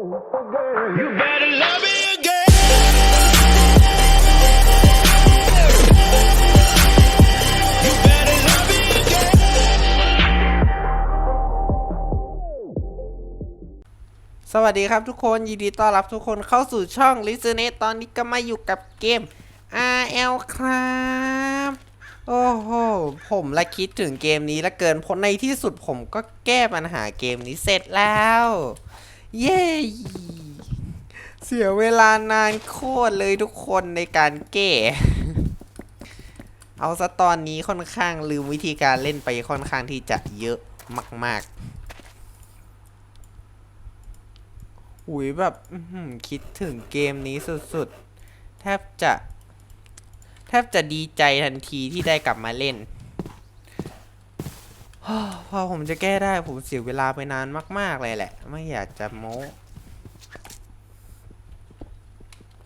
You better love me again. สวัสดีครับทุกคนยินดีต้อนรับทุกคนเข้าสู่ช่อง l i s t e n e t ตอนนี้ก็มาอยู่กับเกม RL ครับ โอ้โห ผมละคิดถึงเกมนี้ละเกินเพราะในที่สุดผมก็แก้ปัญหาเกมนี้เสร็จแล้ว เย้เสียเวลานานโคตรเลยทุกคนในการแก้ เอาซะตอนนี้ค่อนข้างลืมวิธีการเล่นไปค่อนข้างที่จะเยอะมากๆหุยแบบคิดถึงเกมนี้สุด ๆ แทบจะ แทบจะดีใจทันทีที่ได้กลับมาเล่น พอผมจะแก้ได้ผมเสียเวลาไปนานมาก ๆ เลยแหละ ไม่อยากจะโม้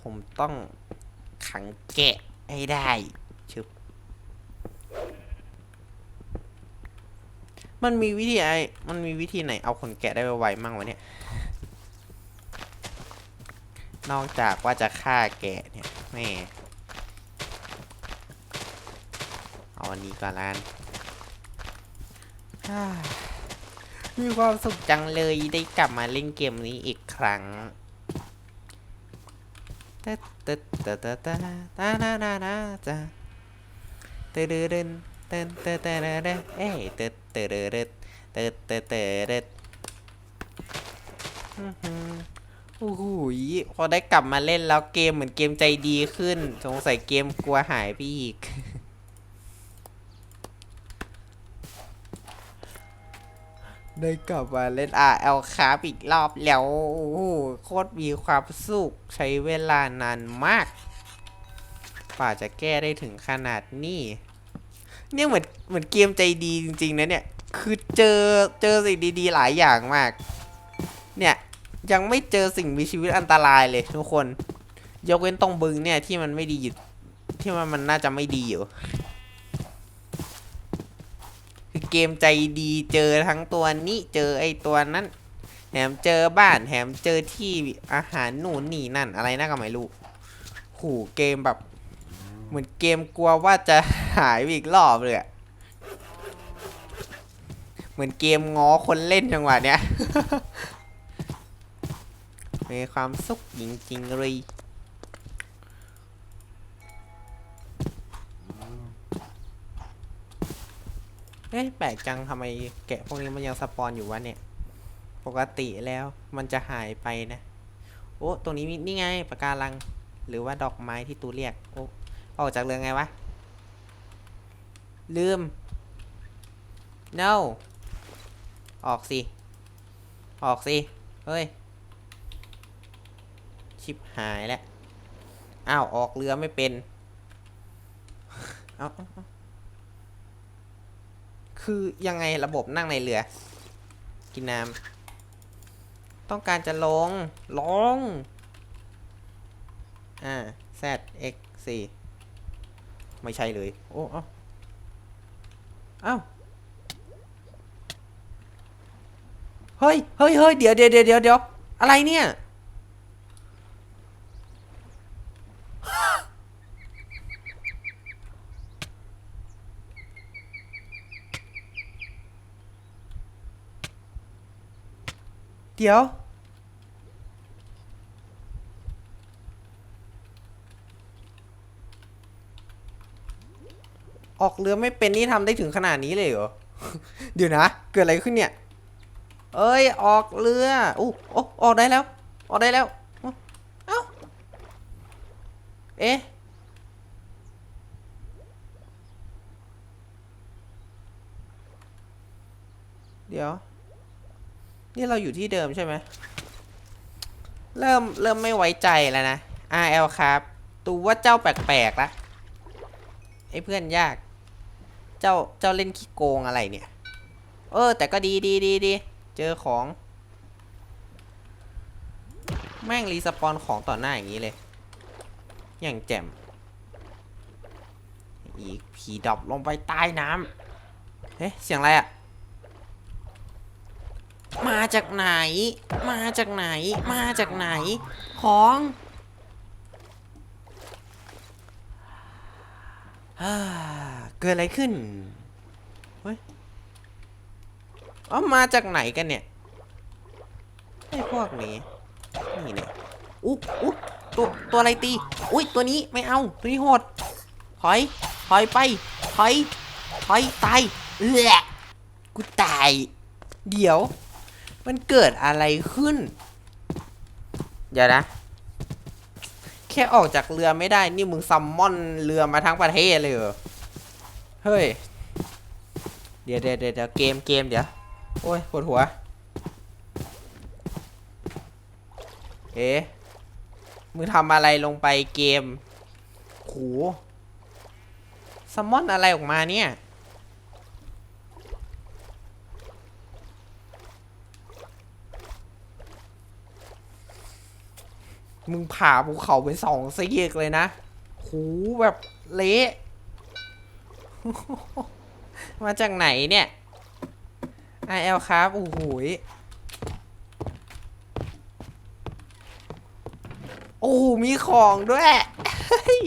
ผมต้องขังแกะให้ได้ชึบมันมีวิธีไอมันมีวิธีไหนเอาคนแกะได้ไวๆมั่งวะเนี่ย นอกจากว่าจะฆ่าแกะเนี่ยแม่เอาอันนี้ก่อนละกัน มีความสุขจังเลยได้กลับมาเล่นเกมนี้อีกครั้งตะตะตะตะตะตะนานานาตะตะเดเดนเตนเตะเตะเดเดเอ้ยเตะเตะเดเดเตะเตะเตะเดอื้อหือโอ้โหยพอได้กลับมาเล่นแล้วเกมเหมือนเกมใจดีขึ้น สงสัยเกมกลัวหายไปอีก ได้กลับมาเล่น RL ครับอีกรอบแล้ว โคตรมีความสุข ใช้เวลานานมากกว่าจะแก้ได้ถึงขนาดนี้ เนี่ยเหมือนเหมือนเกมใจดีจริงๆนะเนี่ย คือเจอเจอสิ่งดีๆหลายอย่างมาก เนี่ยยังไม่เจอสิ่งมีชีวิตอันตรายเลยทุกคน ยกเว้นตรงบึงเนี่ยที่มันไม่ดีที่มันมันน่าจะไม่ดีอยู่ เกมใจดีเจอทั้งตัวนี้เจอไอ้ตัวนั้นแถมเจอบ้านแถมเจอที่อาหารนู่นนี่นั่นอะไรน่าก็ไม่รู้หูเกมแบบ เหมือนเกมกลัวว่าจะหายอีกรอบเลยอะเหมือนเกมง้อคนเล่นจังหวะเนี้ยมีความสุขจริงๆเลย เอ๊ะแปลกจังทำไมแกะพวกนี้มันยังสปอนอยู่วะเนี่ย ปกติแล้วมันจะหายไปนะ โอ้ตรงนี้มีนี่ไงปะการัง หรือว่าดอกไม้ที่ตูเรียก โอ้ออกจากเรือไงวะ ลืม no ออกสิ ออกสิ เฮ้ย ชิบหายแล้ว อ้าว ออกเรือไม่เป็น เอาเอาเอา คือยังไงระบบนั่งในเรือ กินน้ำต้องการจะลง ลง อ่า z x 4ไม่ใช่เลย โอ้เอ้าเอ้าเฮ้ยเฮ้ยเฮ้ยเดี๋ยวเดี๋ยวเดี๋ยวเดี๋ยวอะไรเนี่ย เดี๋ยว ออกเรือไม่เป็นนี่ทำได้ถึงขนาดนี้เลยเหรอ เดี๋ยวนะ เกิดอะไรขึ้นเนี่ย เอ้ย ออกเรืออู้โอ้ออกได้แล้ว ออกได้แล้ว เอ้า เอ๊ะเดี๋ยว นี่เราอยู่ที่เดิมใช่ไหม เริ่มเริ่มไม่ไว้ใจแล้วนะ RL ครับ ตูว่าเจ้าแปลกๆละไอ้เพื่อนยาก เจ้าเจ้าเล่นขี้โกงอะไรเนี่ย เออ แต่ก็ดีดีดีดี เจอของ แม่งรีสปอนของต่อหน้าอย่างนี้เลย อย่างแจ่ม อีกผีดรอปลงไปใต้น้ำเฮ้ยเสียงอะไรอะ มาจากไหน มาจากไหน มาจากไหน ของ เกิดอะไรขึ้น เฮ้ยอ๋อมาจากไหนกันเนี่ย ไอ้พวกนี้ นี่เนี่ยอุ๊อุ๊ตัวตัวอะไรตี อุ้ยตัวนี้ไม่เอา ตัวนี้โหด ถอย ถอยไป ถอย ถอยตายเอือกูตาย เดี๋ยว มันเกิดอะไรขึ้น เดี๋ยวนะ แค่ออกจากเรือไม่ได้ นี่มึงซัมมอนเรือมาทั้งประเทศเลยเหรอ เฮ้ย เดี๋ยวเดี๋ยวเดี๋ยวเดี๋ยวเกมเกมเดี๋ยว โอ้ยปวดหัว เอ๊ะ มึงทำอะไรลงไปเกมโหซัมมอนอะไรออกมาเนี่ย มึงผ่าภูเขาเป็นสองซีกเลยนะโหแบบเละมาจากไหนเนี่ย IL ครับโอ้โหโอ้โหมีของด้วยเฮ้ย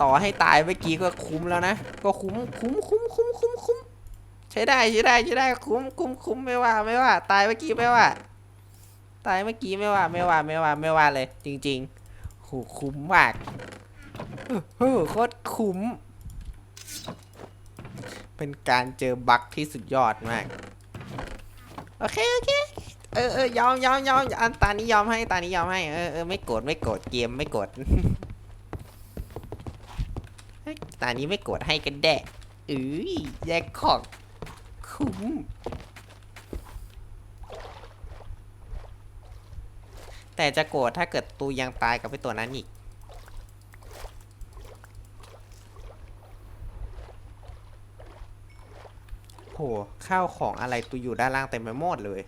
ต่อให้ตายเมื่อกี้ก็คุ้มแล้วนะ ก็คุ้มคุ้มคุ้มคุ้มคุ้มคุ้มใช้ได้ใช้ได้ใช้ได้คุ้มคุ้มคุ้มไม่ว่าไม่ว่า ตายเมื่อกี้ไม่ว่า ตายเมื่อกี้ไม่ว่าไม่ว่าไม่ว่าไม่ว่าเลย จริงๆโหคุ้มมากโหโคตรคุ้ม เป็นการเจอบั๊กที่สุดยอดมาก โอเคโอเคเออเออยอมยอมยอมอันตานี้ยอมให้ตานี้ยอมให้เออเออไม่โกรธไม่โกรธเกมไม่โกรธตานี้ไม่โกรธให้กันแดะเอ้ยแยกของคุ้ม แต่จะโกรธถ้าเกิดตูยังตายกับไอตัวนั้นอีก โห ข้าวของอะไรตูอยู่ด้านล่างเต็มไปหมดเลย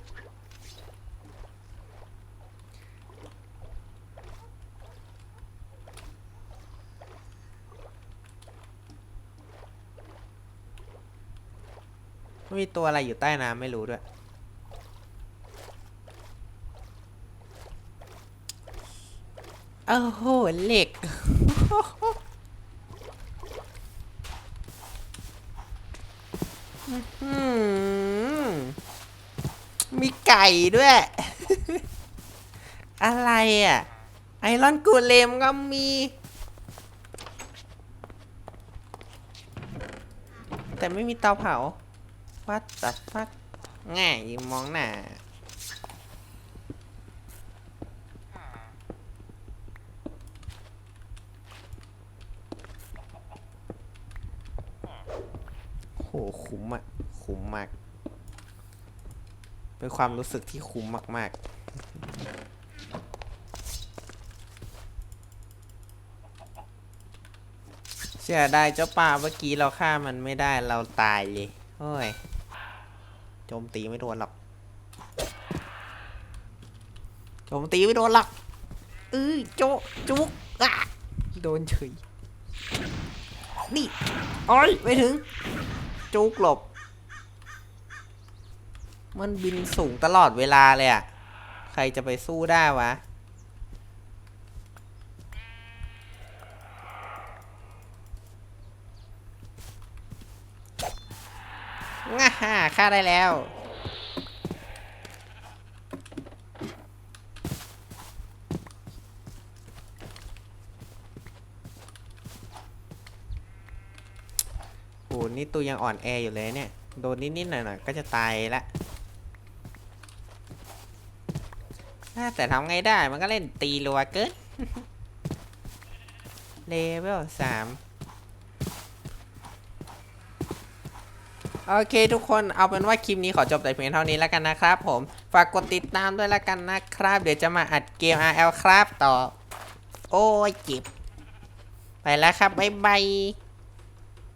มีตัวอะไรอยู่ใต้น้ำไม่รู้ด้วย โอ้โหเหล็ก มีไก่ด้วย อะไรอะ ไอรอนกูเลมก็มี แต่ไม่มีเตาเผาวัดตัดฟักง่ายยิงมองหน้า หคุ้มอะคุ้มมาก เป็นความรู้สึกที่คุ้มมาก ๆเสียดายเจ้าป่าเมื่อกี้เราฆ่ามันไม่ได้เราตายเลยโอ้ยโจมตีไม่โดนหรอกโจมตีไม่โดนหรอกเอ้ยโจจุกอะโดนเฉยนี่โอ้ยไม่ถึง จุกหลบ มันบินสูงตลอดเวลาเลยอะใครจะไปสู้ได้วะ ง่าฮ่าฆ่าได้แล้ว โหนี่ตัวยังอ่อนแออยู่เลยเนี่ย โดนนิดๆหน่อยๆก็จะตายละแต่ทำไงได้มันก็เล่นตีรัวเกินเลเวลสามโอเคทุกคนเอาเป็นว่าคลิปนี้ขอจบแต่เพียงเท่านี้แล้วกันนะครับผม ฝากกดติดตามด้วยแล้วกันนะครับ เดี๋ยวจะมาอัดเกม RL ครับต่อ โอ้ยจ็บไปแล้วครับ บ๊ายบาย